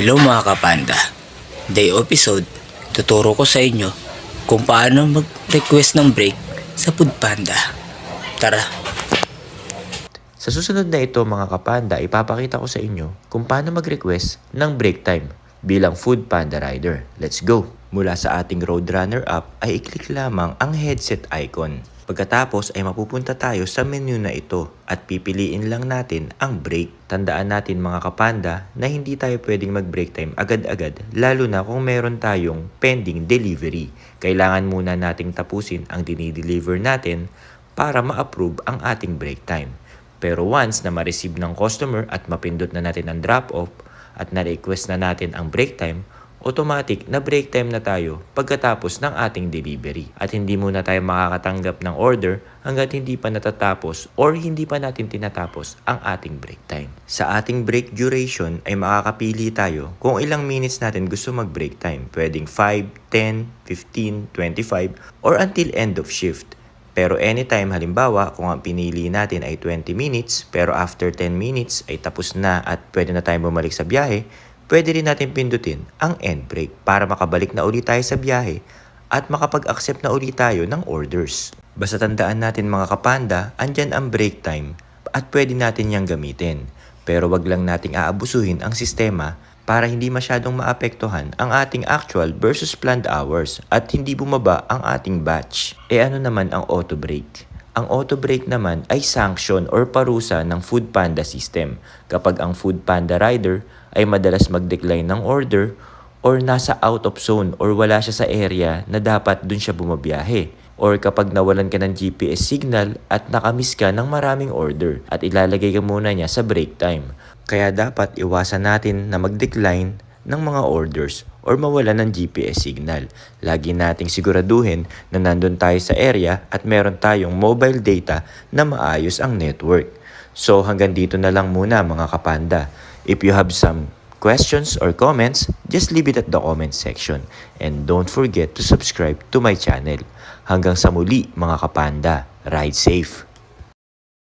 Hello mga kapanda. Day episode, tuturo ko sa inyo kung paano mag-request ng break sa Food Panda. Tara! Sa susunod na ito mga kapanda, ipapakita ko sa inyo kung paano mag-request ng break time bilang Food Panda Rider. Let's go! Mula sa ating Roadrunner app ay i-click lamang ang headset icon. Pagkatapos ay mapupunta tayo sa menu na ito at pipiliin lang natin ang break. Tandaan natin mga kapanda na hindi tayo pwedeng mag-break time agad-agad lalo na kung meron tayong pending delivery. Kailangan muna nating tapusin ang dinideliver natin para ma-approve ang ating break time. Pero once na ma-receive ng customer at mapindot na natin ang drop-off at na-request na natin ang break time, automatic na break time na tayo pagkatapos ng ating delivery. At hindi muna tayo makakatanggap ng order hanggat hindi pa natatapos or hindi pa natin tinatapos ang ating break time. Sa ating break duration ay makakapili tayo kung ilang minutes natin gusto mag-break time. Pwedeng 5, 10, 15, 25, or until end of shift. Pero anytime halimbawa kung ang pinili natin ay 20 minutes pero after 10 minutes ay tapos na at pwede na tayong bumalik sa biyahe, pwede rin natin pindutin ang end break para makabalik na ulit tayo sa biyahe at makapag-accept na ulit tayo ng orders. Basta tandaan natin mga kapanda, andyan ang break time at pwede natin yang gamitin. Pero wag lang nating aabusuhin ang sistema para hindi masyadong maapektuhan ang ating actual versus planned hours at hindi bumaba ang ating batch. E ano naman ang auto break? Ang auto break naman ay sanction or parusa ng Food Panda system kapag ang Food Panda rider ay madalas mag-decline ng order or nasa out of zone or wala siya sa area na dapat dun siya bumabiyahe or kapag nawalan ka ng GPS signal at nakamiss ka ng maraming order at ilalagay ka muna niya sa break time. Kaya dapat iwasan natin na mag-decline ng mga orders or mawala ng GPS signal. Lagi nating siguraduhin na nandun tayo sa area at meron tayong mobile data na maayos ang network. So hanggang dito na lang muna mga kapanda. If you have some questions or comments, just leave it at the comment section. And don't forget to subscribe to my channel. Hanggang sa muli mga kapanda, ride safe!